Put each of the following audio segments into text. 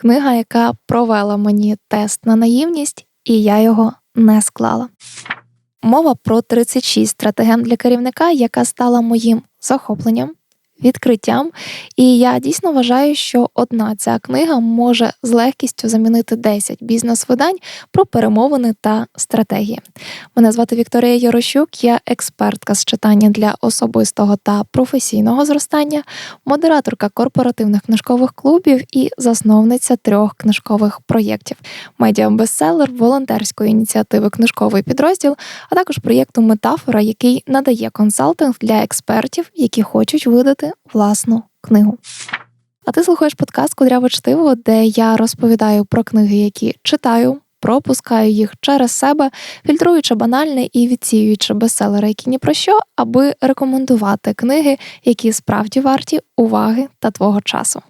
Книга, яка провела мені тест на наївність, і я його не склала. Мова про 36 стратегем для керівника, яка стала моїм захопленням, відкриттям. І я дійсно вважаю, що одна ця книга може з легкістю замінити 10 бізнес-видань про перемовини та стратегії. Мене звати Вікторія Ярощук, я експертка з читання для особистого та професійного зростання, модераторка корпоративних книжкових клубів і засновниця трьох книжкових проєктів: медіа-бестселер, волонтерської ініціативи Книжковий підрозділ, а також проєкту Метафора, який надає консалтинг для експертів, які хочуть видати власну книгу. А ти слухаєш подкаст Кудряве чтиво, де я розповідаю про книги, які читаю, пропускаю їх через себе, фільтруючи банальне і відсіюючи бестселери, які ні про що, аби рекомендувати книги, які справді варті уваги та твого часу.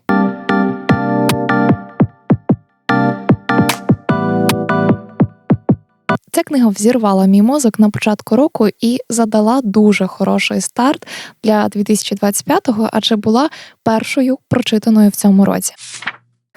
Ця книга взірвала мій мозок на початку року і задала дуже хороший старт для 2025-го, адже була першою прочитаною в цьому році.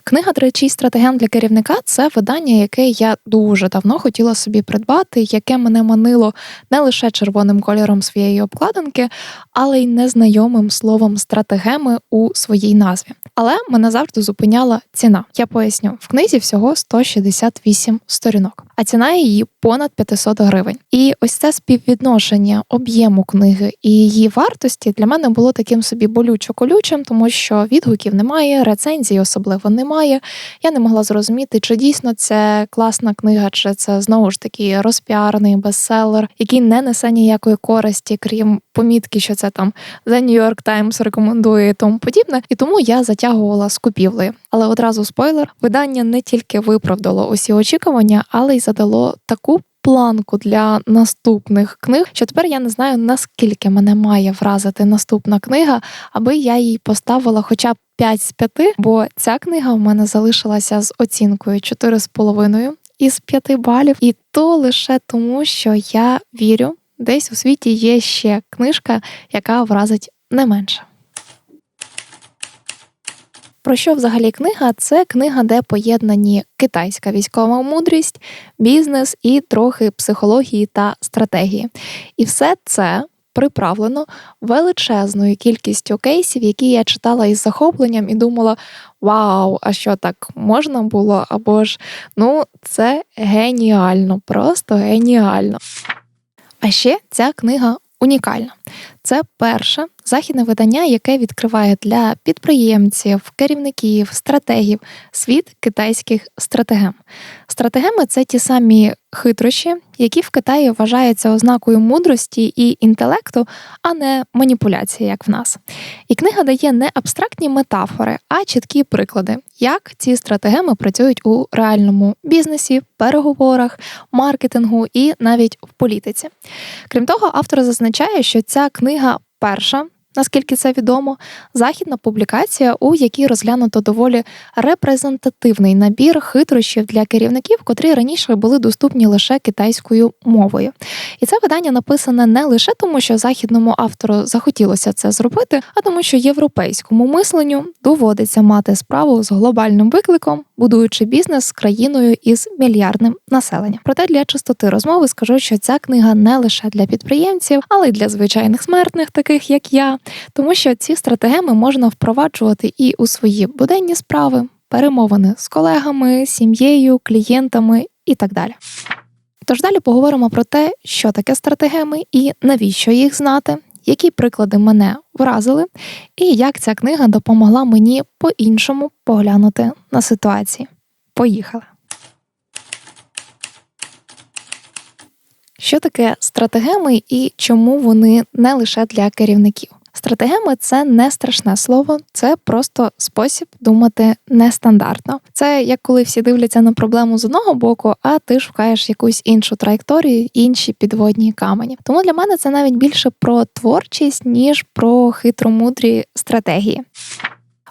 Книга «36 стратегем для керівника це видання, яке я дуже давно хотіла собі придбати, яке мене манило не лише червоним кольором своєї обкладинки, але й незнайомим словом стратегеми у своїй назві. Але мене завжди зупиняла ціна. Я поясню, в книзі всього 168 сторінок, а ціна її понад 500 гривень. І ось це співвідношення об'єму книги і її вартості для мене було таким собі болючо-колючим, тому що відгуків немає, рецензій особливо немає. Я не могла зрозуміти, чи дійсно це класна книга, чи це знову ж таки розпіарений бестселер, який не несе ніякої користі, крім помітки, що це там The New York Times рекомендує і тому подібне. І тому я затягувала з купівлею. Але одразу спойлер, видання не тільки виправдало усі очікування, але й задало таку. Планку для наступних книг, що тепер я не знаю, наскільки мене має вразити наступна книга, аби я їй поставила хоча б 5 з 5, бо ця книга в мене залишилася з оцінкою 4,5 із 5 балів, і то лише тому, що я вірю, десь у світі є ще книжка, яка вразить не менше. Про що взагалі книга? Це книга, де поєднані китайська військова мудрість, бізнес і трохи психології та стратегії. І все це приправлено величезною кількістю кейсів, які я читала із захопленням і думала: Вау, а що так можна було? Або ж ну, це геніально, просто геніально. А ще ця книга унікальна. Це перше західне видання, яке відкриває для підприємців, керівників, стратегів світ китайських стратегем. Стратегеми це ті самі хитрощі, які в Китаї вважаються ознакою мудрості і інтелекту, а не маніпуляції, як в нас. І книга дає не абстрактні метафори, а чіткі приклади, як ці стратегеми працюють у реальному бізнесі, переговорах, маркетингу і навіть в політиці. Крім того, автор зазначає, що ця книга перша наскільки це відомо, західна публікація, у якій розглянуто доволі репрезентативний набір хитрощів для керівників, котрі раніше були доступні лише китайською мовою. І це видання написане не лише тому, що західному автору захотілося це зробити, а тому, що європейському мисленню доводиться мати справу з глобальним викликом, будуючи бізнес з країною із мільярдним населенням. Проте для чистоти розмови скажу, що ця книга не лише для підприємців, але й для звичайних смертних, таких як я тому що ці стратегеми можна впроваджувати і у свої буденні справи, перемовини з колегами, сім'єю, клієнтами і так далі. Тож далі поговоримо про те, що таке стратегеми і навіщо їх знати, які приклади мене вразили, і як ця книга допомогла мені по-іншому поглянути на ситуації. Поїхали! Що таке стратегеми і чому вони не лише для керівників? Стратегеми це не страшне слово, це просто спосіб думати нестандартно. Це як коли всі дивляться на проблему з одного боку, а ти шукаєш якусь іншу траєкторію, інші підводні камені. Тому для мене це навіть більше про творчість ніж про хитромудрі стратегії.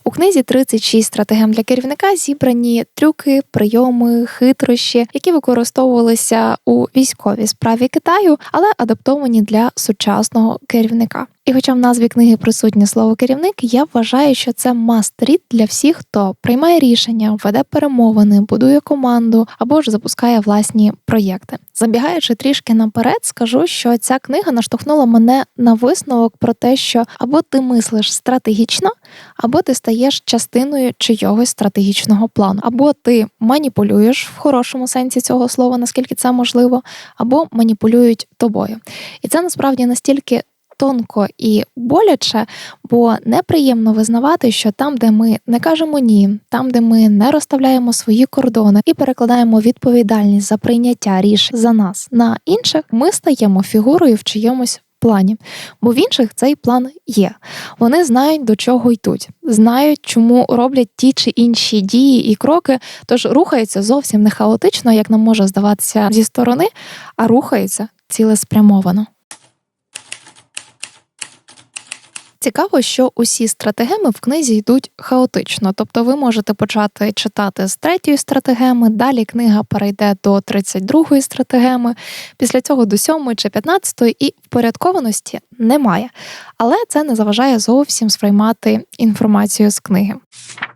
У книзі 36 стратегем для керівника зібрані трюки, прийоми, хитрощі, які використовувалися у військовій справі Китаю, але адаптовані для сучасного керівника. І, хоча в назві книги присутнє слово керівник, я вважаю, що це must-read для всіх, хто приймає рішення, веде перемовини, будує команду або ж запускає власні проєкти. Забігаючи трішки наперед, скажу, що ця книга наштовхнула мене на висновок про те, що або ти мислиш стратегічно, або ти стаєш частиною чийогось стратегічного плану, або ти маніпулюєш в хорошому сенсі цього слова, наскільки це можливо, або маніпулюють тобою. І це насправді настільки тонко і боляче, бо неприємно визнавати, що там, де ми не кажемо ні, там, де ми не розставляємо свої кордони і перекладаємо відповідальність за прийняття рішень за нас на інших, ми стаємо фігурою в чийомусь. Плані, бо в інших цей план є. Вони знають, до чого йдуть, знають, чому роблять ті чи інші дії і кроки, тож рухаються зовсім не хаотично, як нам може здаватися зі сторони, а рухаються цілеспрямовано. Цікаво, що усі стратегеми в книзі йдуть хаотично, тобто ви можете почати читати з третьої стратегеми, далі книга перейде до 32-ї стратегеми, після цього до 7 чи 15-ї, і впорядкованості немає. Але це не заважає зовсім сприймати інформацію з книги.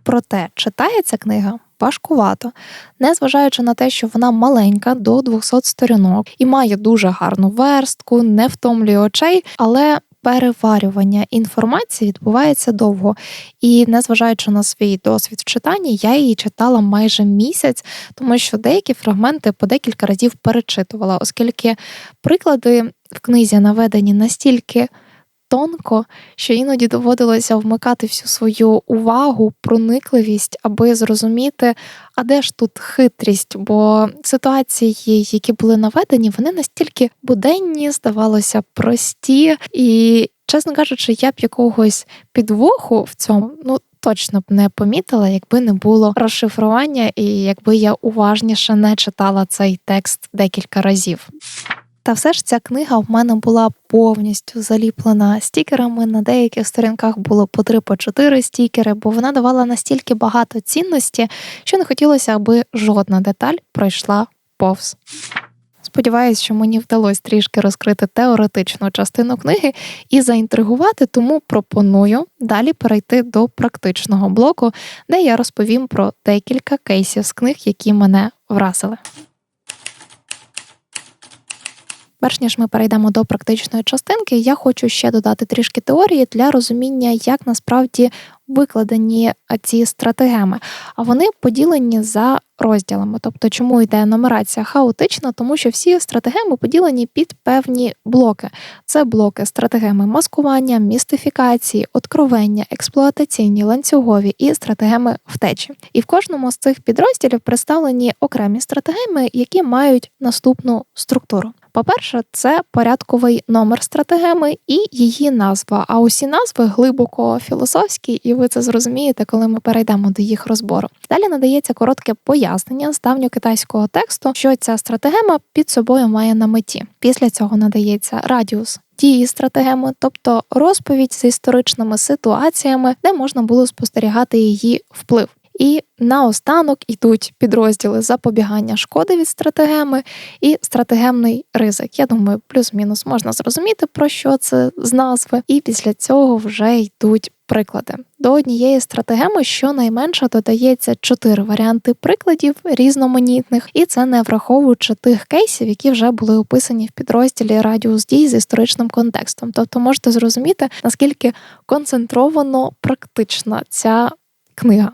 Проте читається книга. Важкувато, незважаючи на те, що вона маленька до 200 сторінок і має дуже гарну верстку, не втомлює очей, але переварювання інформації відбувається довго. І незважаючи на свій досвід в читанні, я її читала майже місяць, тому що деякі фрагменти по декілька разів перечитувала, оскільки приклади в книзі наведені настільки тонко, що іноді доводилося вмикати всю свою увагу, проникливість, аби зрозуміти, а де ж тут хитрість, бо ситуації, які були наведені, вони настільки буденні, здавалося, прості, і, чесно кажучи, я б якогось підвоху в цьому, ну. Точно б не помітила, якби не було розшифрування, і якби я уважніше не читала цей текст декілька разів. Та все ж ця книга в мене була повністю заліплена стікерами. На деяких сторінках було по три по чотири стікери, бо вона давала настільки багато цінності, що не хотілося, аби жодна деталь пройшла повз. Сподіваюсь, що мені вдалося трішки розкрити теоретичну частину книги і заінтригувати, тому пропоную далі перейти до практичного блоку, де я розповім про декілька кейсів з книг, які мене вразили. Перш ніж ми перейдемо до практичної частинки, я хочу ще додати трішки теорії для розуміння, як насправді викладені ці стратегеми. А вони поділені за розділами. Тобто, чому йде нумерація хаотична, тому що всі стратегеми поділені під певні блоки. Це блоки стратегеми маскування, містифікації, откровення, експлуатаційні, ланцюгові і стратегеми втечі. І в кожному з цих підрозділів представлені окремі стратегеми, які мають наступну структуру. По-перше, це порядковий номер стратегеми і її назва. А усі назви глибоко філософські, і ви це зрозумієте, коли ми перейдемо до їх розбору. Далі надається коротке пояснення з давньокитайського тексту, що ця стратегема під собою має на меті. Після цього надається радіус. Дії стратегеми, тобто розповідь з історичними ситуаціями, де можна було спостерігати її вплив. І наостанок йдуть підрозділи запобігання шкоди від стратегеми і стратегемний ризик. Я думаю, плюс-мінус можна зрозуміти, про що це з назви, і після цього вже йдуть приклади. До однієї стратегеми щонайменше додається чотири варіанти прикладів різноманітних, і це не враховуючи тих кейсів, які вже були описані в підрозділі радіус дій з історичним контекстом. Тобто можете зрозуміти, наскільки концентровано практична ця книга.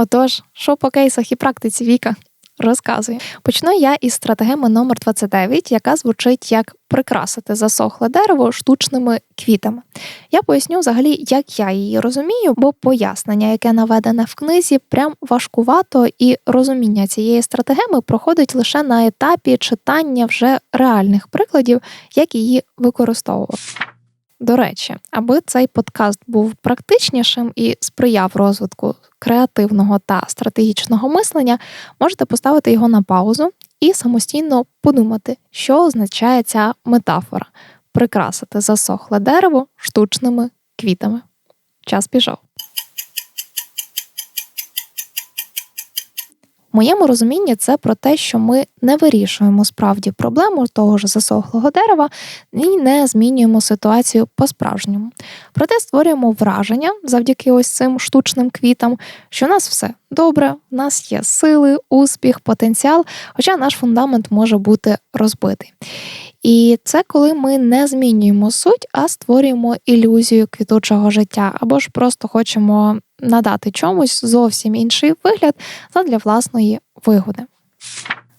Отож, що по кейсах і практиці Віка? Розказую. Почну я із стратегеми номер 29 яка звучить як прикрасити засохле дерево штучними квітами. Я поясню взагалі, як я її розумію, бо пояснення, яке наведене в книзі, прям важкувато, і розуміння цієї стратегеми проходить лише на етапі читання вже реальних прикладів, як її використовувати. До речі, аби цей подкаст був практичнішим і сприяв розвитку креативного та стратегічного мислення, можете поставити його на паузу і самостійно подумати, що означає ця метафора прикрасити засохле дерево штучними квітами. Час пішов. Моєму розумінні це про те, що ми не вирішуємо справді проблему того ж засохлого дерева і не змінюємо ситуацію по-справжньому. Проте створюємо враження завдяки ось цим штучним квітам, що у нас все добре, в нас є сили, успіх, потенціал, хоча наш фундамент може бути розбитий. І це коли ми не змінюємо суть, а створюємо ілюзію квітучого життя, або ж просто хочемо надати чомусь зовсім інший вигляд задля власної вигоди.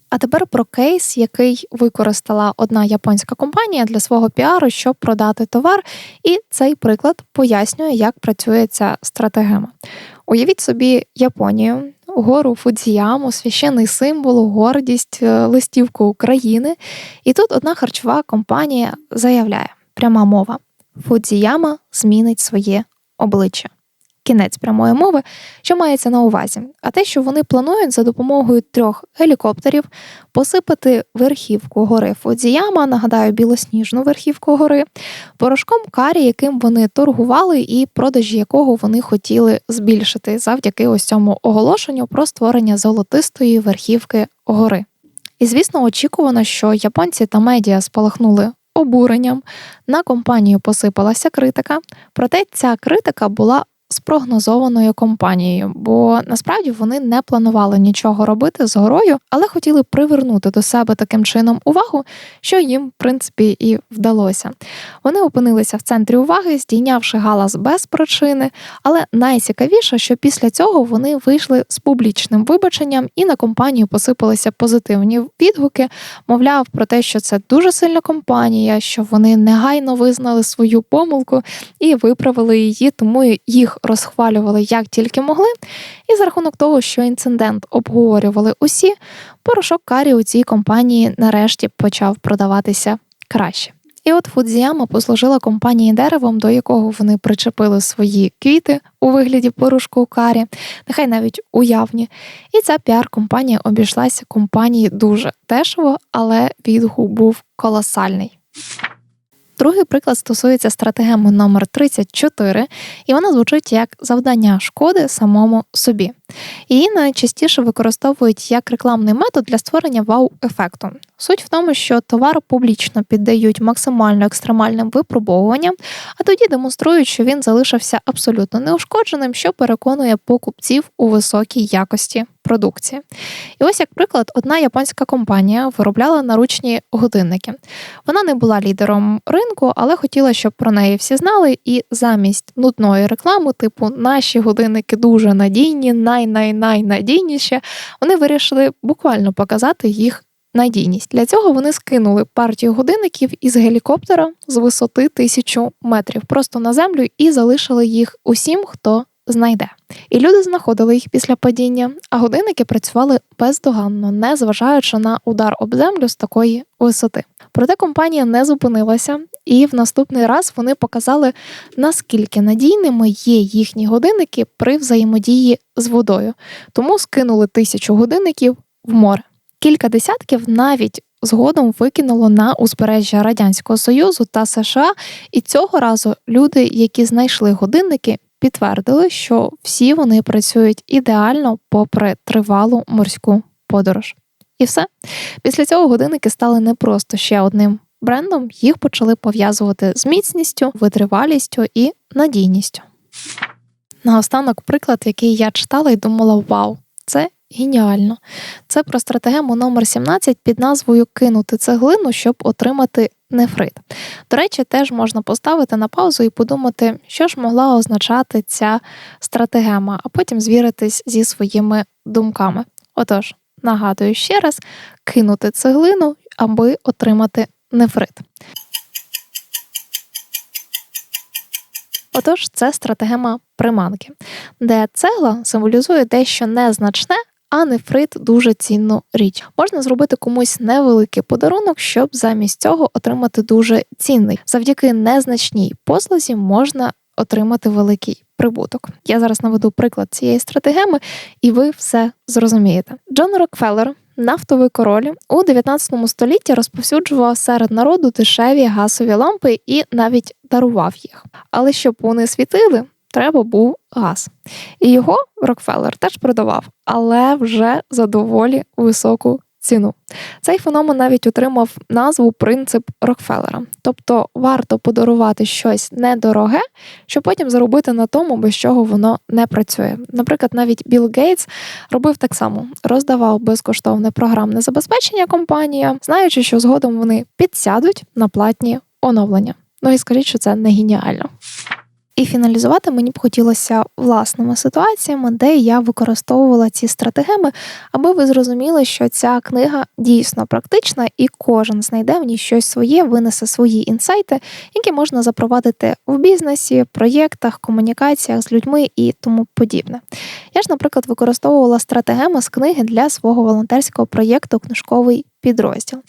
А тепер про кейс, який використала одна японська компанія для свого піару, щоб продати товар, і цей приклад пояснює, як працює ця стратегема. Уявіть собі Японію, гору Фудзіяму, священний символ, гордість, е, листівку України. І тут одна харчова компанія заявляє: пряма мова: Фудзіяма змінить своє обличчя кінець прямої мови, що мається на увазі, а те, що вони планують за допомогою трьох гелікоптерів посипати верхівку гори Фудзіяма, нагадаю, білосніжну верхівку гори, порошком карі, яким вони торгували, і продажі якого вони хотіли збільшити завдяки ось цьому оголошенню про створення золотистої верхівки гори. І, звісно, очікувано, що японці та медіа спалахнули обуренням. На компанію посипалася критика, проте ця критика була спрогнозованою компанією, бо насправді вони не планували нічого робити з горою, але хотіли привернути до себе таким чином увагу, що їм, в принципі, і вдалося. Вони опинилися в центрі уваги, здійнявши галас без причини. Але найцікавіше, що після цього вони вийшли з публічним вибаченням і на компанію посипалися позитивні відгуки, мовляв про те, що це дуже сильна компанія, що вони негайно визнали свою помилку і виправили її, тому їх розхвалювали як тільки могли, і за рахунок того, що інцидент обговорювали усі, порошок карі у цій компанії нарешті почав продаватися краще. І от Фудзіяма послужила компанії деревом, до якого вони причепили свої квіти у вигляді порошку карі, нехай навіть уявні. І ця піар-компанія обійшлася компанії дуже дешево, але відгук був колосальний. Другий приклад стосується стратегеми номер 34 і вона звучить як завдання шкоди самому собі. Її найчастіше використовують як рекламний метод для створення вау-ефекту. Суть в тому, що товар публічно піддають максимально екстремальним випробовуванням, а тоді демонструють, що він залишився абсолютно неушкодженим, що переконує покупців у високій якості продукції. І ось, як приклад, одна японська компанія виробляла наручні годинники. Вона не була лідером ринку, але хотіла, щоб про неї всі знали, і замість нудної реклами, типу наші годинники дуже надійні, най-най-найнадійніші, вони вирішили буквально показати їх надійність. Для цього вони скинули партію годинників із гелікоптера з висоти тисячу метрів просто на землю і залишили їх усім, хто знайде. І люди знаходили їх після падіння, а годинники працювали бездоганно, не зважаючи на удар об землю з такої висоти. Проте компанія не зупинилася, і в наступний раз вони показали, наскільки надійними є їхні годинники при взаємодії з водою, тому скинули тисячу годинників в море. Кілька десятків навіть згодом викинуло на узбережжя Радянського Союзу та США, і цього разу люди, які знайшли годинники, підтвердили, що всі вони працюють ідеально попри тривалу морську подорож. І все. Після цього годинники стали не просто ще одним брендом, їх почали пов'язувати з міцністю, витривалістю і надійністю. Наостанок приклад, який я читала і думала: вау, це геніально! Це про стратегему номер 17 під назвою Кинути цеглину, щоб отримати нефрит. До речі, теж можна поставити на паузу і подумати, що ж могла означати ця стратегема, а потім звіритись зі своїми думками. Отож, нагадую ще раз: кинути цеглину, аби отримати нефрит. Отож, це стратегема приманки, де цегла символізує дещо незначне, а нефрит дуже цінну річ. Можна зробити комусь невеликий подарунок, щоб замість цього отримати дуже цінний. Завдяки незначній послузі можна отримати великий прибуток. Я зараз наведу приклад цієї стратегеми, і ви все зрозумієте. Джон Рокфеллер, нафтовий король, у 19 столітті розповсюджував серед народу дешеві газові лампи і навіть дарував їх. Але щоб вони світили, треба був газ. І його Рокфеллер теж продавав, але вже за доволі високу ціну. Цей феномен навіть отримав назву принцип Рокфеллера. Тобто варто подарувати щось недороге, щоб потім заробити на тому, без чого воно не працює. Наприклад, навіть Білл Гейтс робив так само: роздавав безкоштовне програмне забезпечення компаніям, знаючи, що згодом вони підсядуть на платні оновлення. Ну і скажіть, що це не геніально. І фіналізувати мені б хотілося власними ситуаціями, де я використовувала ці стратегеми, аби ви зрозуміли, що ця книга дійсно практична, і кожен знайде в ній щось своє, винесе свої інсайти, які можна запровадити в бізнесі, проєктах, комунікаціях з людьми і тому подібне. Я ж, наприклад, використовувала стратегеми з книги для свого волонтерського проєкту Книжковий підрозділ.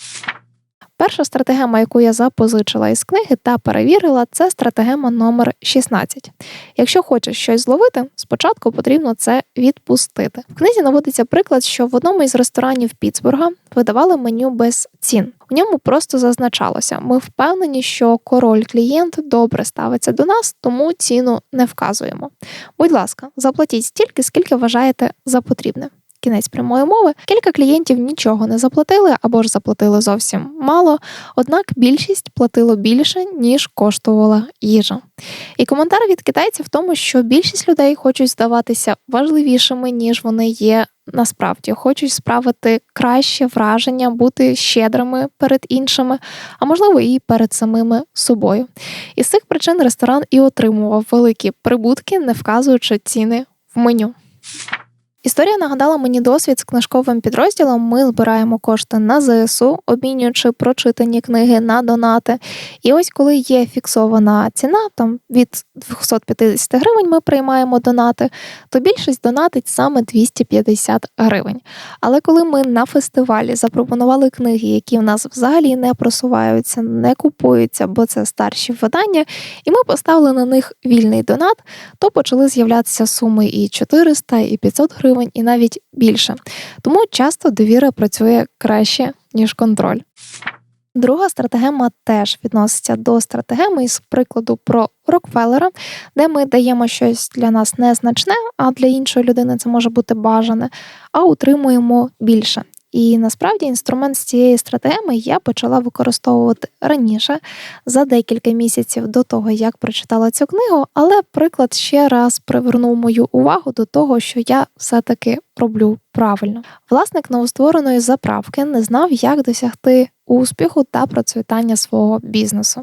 Перша стратегема, яку я запозичила із книги та перевірила, це стратегема номер 16. Якщо хочеш щось зловити, спочатку потрібно це відпустити. В книзі наводиться приклад, що в одному із ресторанів Піцбурга видавали меню без цін. У ньому просто зазначалося: ми впевнені, що король клієнт добре ставиться до нас, тому ціну не вказуємо. Будь ласка, заплатіть стільки, скільки вважаєте за потрібне кінець прямої мови, кілька клієнтів нічого не заплатили або ж заплатили зовсім мало, однак більшість платило більше, ніж коштувала їжа. І коментар від китайців в тому, що більшість людей хочуть здаватися важливішими, ніж вони є. Насправді хочуть справити краще враження, бути щедрими перед іншими, а можливо і перед самими собою. І з цих причин ресторан і отримував великі прибутки, не вказуючи ціни в меню. Історія нагадала мені досвід з книжковим підрозділом. Ми збираємо кошти на ЗСУ, обмінюючи прочитані книги на донати. І ось коли є фіксована ціна, там від 250 гривень ми приймаємо донати, то більшість донатить саме 250 гривень. Але коли ми на фестивалі запропонували книги, які в нас взагалі не просуваються, не купуються, бо це старші видання, і ми поставили на них вільний донат, то почали з'являтися суми і 400, і 500 гривень гривень і навіть більше. Тому часто довіра працює краще, ніж контроль. Друга стратегема теж відноситься до стратегеми із прикладу про Рокфеллера, де ми даємо щось для нас незначне, а для іншої людини це може бути бажане, а утримуємо більше. І насправді інструмент з цієї стратегеми я почала використовувати раніше за декілька місяців до того, як прочитала цю книгу, але приклад ще раз привернув мою увагу до того, що я все-таки роблю правильно. Власник новоствореної заправки не знав, як досягти успіху та процвітання свого бізнесу.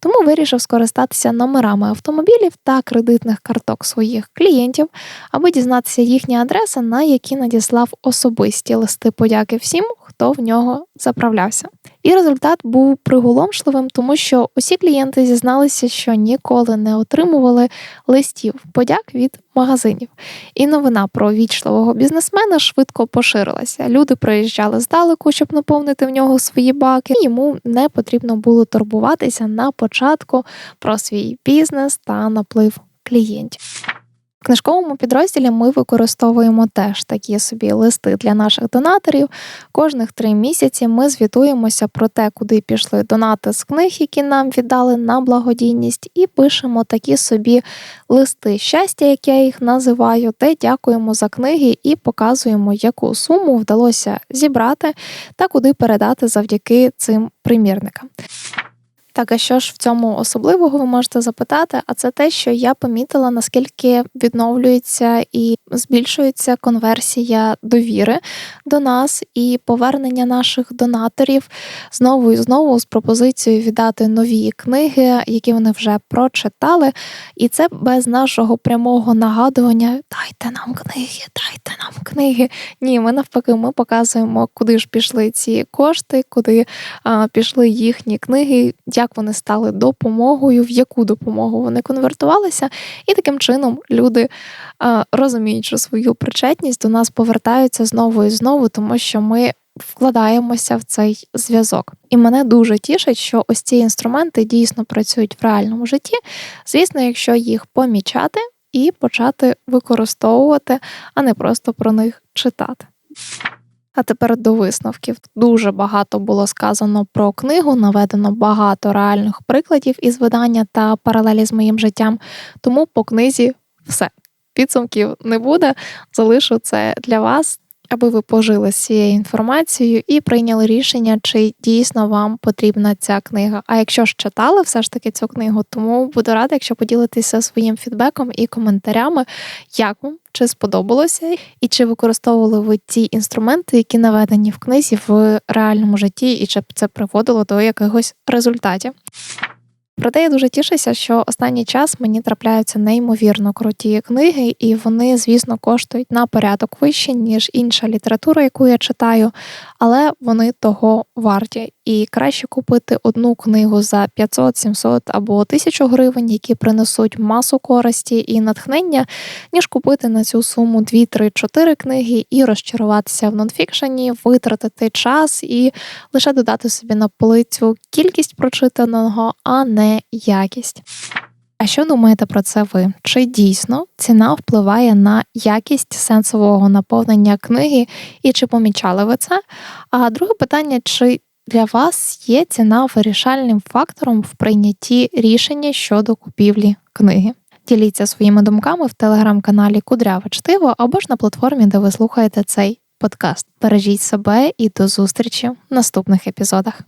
Тому вирішив скористатися номерами автомобілів та кредитних карток своїх клієнтів, аби дізнатися їхні адреси, на які надіслав особисті листи подяки всім, хто в нього заправлявся. І результат був приголомшливим, тому що усі клієнти зізналися, що ніколи не отримували листів подяк від магазинів. І новина про вічливого бізнесмена швидко поширилася. Люди приїжджали здалеку, щоб наповнити в нього свої баки, і йому не потрібно було турбуватися на початку про свій бізнес та наплив клієнтів книжковому підрозділі ми використовуємо теж такі собі листи для наших донаторів. Кожних три місяці ми звітуємося про те, куди пішли донати з книг, які нам віддали на благодійність, і пишемо такі собі листи щастя, як я їх називаю, де дякуємо за книги і показуємо, яку суму вдалося зібрати та куди передати завдяки цим примірникам. Так, а що ж в цьому особливого ви можете запитати? А це те, що я помітила, наскільки відновлюється і збільшується конверсія довіри до нас і повернення наших донаторів знову і знову з пропозицією віддати нові книги, які вони вже прочитали. І це без нашого прямого нагадування Дайте нам книги, дайте нам книги. Ні, ми навпаки, ми показуємо, куди ж пішли ці кошти, куди а, пішли їхні книги як вони стали допомогою, в яку допомогу вони конвертувалися, і таким чином люди, розуміючи свою причетність, до нас повертаються знову і знову, тому що ми. Вкладаємося в цей зв'язок, і мене дуже тішить, що ось ці інструменти дійсно працюють в реальному житті. Звісно, якщо їх помічати і почати використовувати, а не просто про них читати. А тепер до висновків. Дуже багато було сказано про книгу, наведено багато реальних прикладів із видання та паралелі з моїм життям. Тому по книзі все. Підсумків не буде. Залишу це для вас аби ви пожили з цією інформацією і прийняли рішення, чи дійсно вам потрібна ця книга. А якщо ж читали все ж таки цю книгу, тому буду рада, якщо поділитеся своїм фідбеком і коментарями, як вам чи сподобалося, і чи використовували ви ті інструменти, які наведені в книзі в реальному житті, і чи це приводило до якихось результатів. Проте я дуже тішуся, що останній час мені трапляються неймовірно круті книги, і вони, звісно, коштують на порядок вище, ніж інша література, яку я читаю, але вони того варті. І краще купити одну книгу за 500, 700 або 1000 гривень, які принесуть масу користі і натхнення, ніж купити на цю суму 2, 3, 4 книги і розчаруватися в нонфікшені, витратити час і лише додати собі на полицю кількість прочитаного, а не якість. А що думаєте про це ви? Чи дійсно ціна впливає на якість сенсового наповнення книги, і чи помічали ви це? А друге питання: чи для вас є ціна вирішальним фактором в прийнятті рішення щодо купівлі книги? Діліться своїми думками в телеграм-каналі Кудряве Чтиво або ж на платформі, де ви слухаєте цей подкаст. Бережіть себе і до зустрічі в наступних епізодах.